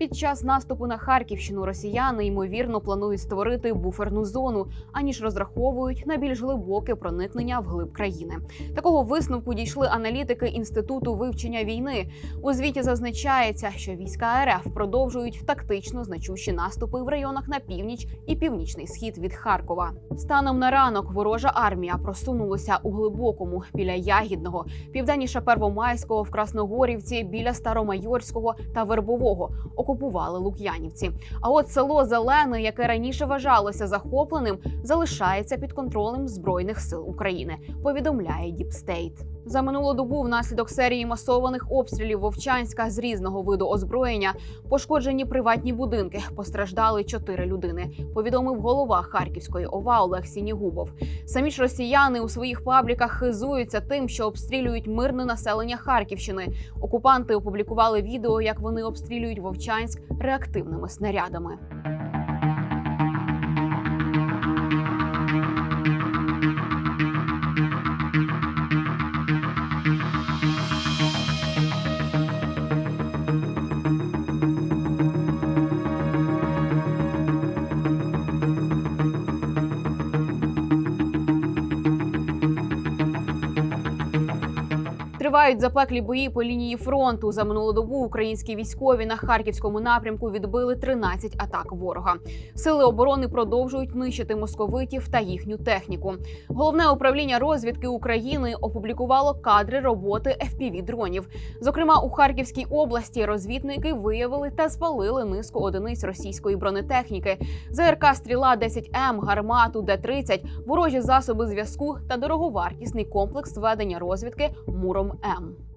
Під час наступу на Харківщину росіяни ймовірно планують створити буферну зону, аніж розраховують на більш глибоке проникнення вглиб країни. Такого висновку дійшли аналітики інституту вивчення війни. У звіті зазначається, що війська РФ продовжують тактично значущі наступи в районах на північ і північний схід від Харкова. Станом на ранок ворожа армія просунулася у глибокому біля Ягідного, південніше Первомайського в Красногорівці, біля Старомайорського та Вербового. Окупували Лук'янівці. А от село Зелене, яке раніше вважалося захопленим, залишається під контролем збройних сил України. Повідомляє Діпстейт. За минулу добу внаслідок серії масованих обстрілів Вовчанська з різного виду озброєння пошкоджені приватні будинки. Постраждали чотири людини. Повідомив голова Харківської ОВА Олег Сінігубов. Самі ж росіяни у своїх пабліках хизуються тим, що обстрілюють мирне населення Харківщини. Окупанти опублікували відео, як вони обстрілюють Вовчанськ реактивними снарядами. Тривають запеклі бої по лінії фронту. За минулу добу українські військові на харківському напрямку відбили 13 атак ворога. Сили оборони продовжують нищити московитів та їхню техніку. Головне управління розвідки України опублікувало кадри роботи fpv дронів. Зокрема, у Харківській області розвідники виявили та спалили низку одиниць російської бронетехніки, ЗРК стріла 10 м гармату Д-30, ворожі засоби зв'язку та дороговартісний комплекс ведення розвідки Муром М.